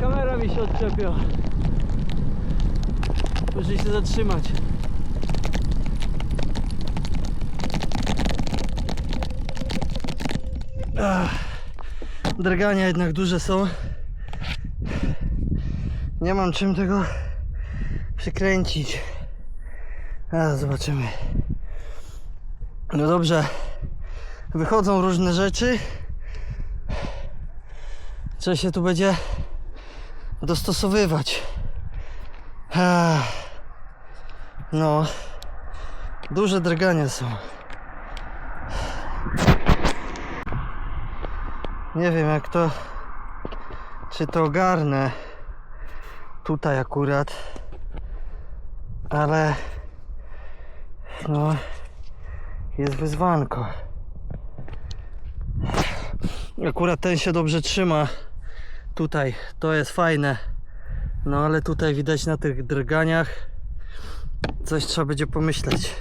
kamera mi się odczepia. Muszę się zatrzymać. Ach, drgania jednak duże są. Nie mam czym tego przykręcić. A, zobaczymy. No dobrze. Wychodzą różne rzeczy. Trzeba się tu będzie dostosowywać. No. Duże drgania są. Nie wiem jak to. Czy to ogarnę. Tutaj akurat. Ale. No. Jest wyzwanko. Akurat ten się dobrze trzyma tutaj to jest fajne. No ale tutaj widać na tych drganiach coś trzeba będzie pomyśleć.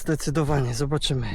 Zdecydowanie zobaczymy.